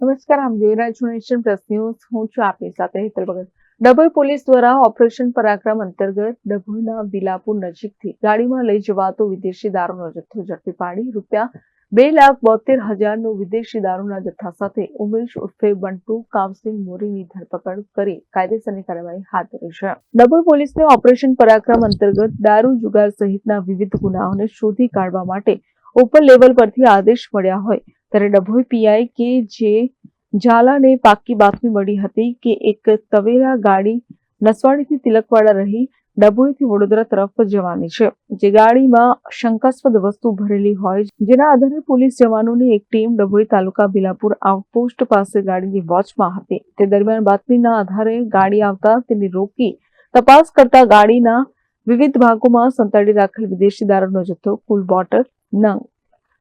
નમસ્કાર, આમ જોઈ રહ્યા છો નેશન પ્લસ ન્યૂઝ. હું છું આપની સાથે હેતલ ભગત. ડભોઈ પોલીસ દ્વારા ઓપરેશન પરાક્રમ અંતર્ગત ડભોઈના વિલાપુર નજીકથી ગાડીમાં લઈ જવાતો વિદેશી દારૂનો જથ્થો ઝડપી પાડી રૂપિયા બે લાખ બોતેર હજારનો વિદેશી દારૂના જથ્થા સાથે ઉમેશ ઉર્ફે બંટુ કામસિંહ મોરીની ધરપકડ કરી કાયદેસરની કાર્યવાહી હાથ ધરી છે. ડભોઈ પોલીસને ઓપરેશન પરાક્રમ અંતર્ગત દારૂ જુગાર સહિતના વિવિધ ગુનાઓને શોધી કાઢવા માટે ઉપર લેવલ પરથી આદેશ મળ્યા હોય. ત્યારે ડભોઈ પીઆઈ કે જે ઝાલાને પાકી બાતમી મળી હતી કે એક તવેરા ગાડી નસવાડીથી તિલકવાડા રહી ડભોઈથી વડોદરા તરફ જવાની છે. જે ગાડીમાં શંકાસ્પદ વસ્તુ ભરેલી હોય જેના આધારે પોલીસ જવાનોની એક ટીમ ડભોઈ તાલુકા બિલાપુર આઉટપોસ્ટ પાસે ગાડીની વોચમાં હતી. તે દરમિયાન બાતમીના આધારે ગાડી આવતા તેને રોકી તપાસ કરતા ગાડીના વિવિધ ભાગોમાં સંતાડી રાખેલ વિદેશી દારૂનો જથ્થો, કુલ બોટલ, નંગ.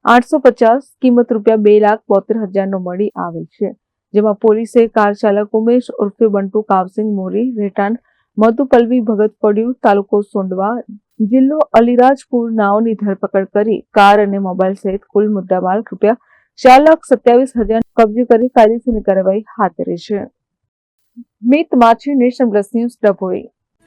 આઠસો પચાસ કિંમત રૂપિયા બે લાખ બોતેર હજારનો મળી આવેલ છે, જેમાં પોલીસે કાર ચાલક ઉમેશ ઉર્ફે બંટુ કાવસિંગ મોરી, રહેઠાણ મધુપલ્વી ભગત પડ્યું, તાલુકો સોંડવા, જિલ્લો અલીરાજપુર નાઓની ધરપકડ કરી કાર અને મોબાઈલ સહિત કુલ મુદ્દામાલ રૂપિયા ચાર લાખ સત્યાવીસ હજાર કબજે કરી કાયદેસરની કાર્યવાહી હાથ ધરી છે. Mit Machhi national plus news Dabhoi.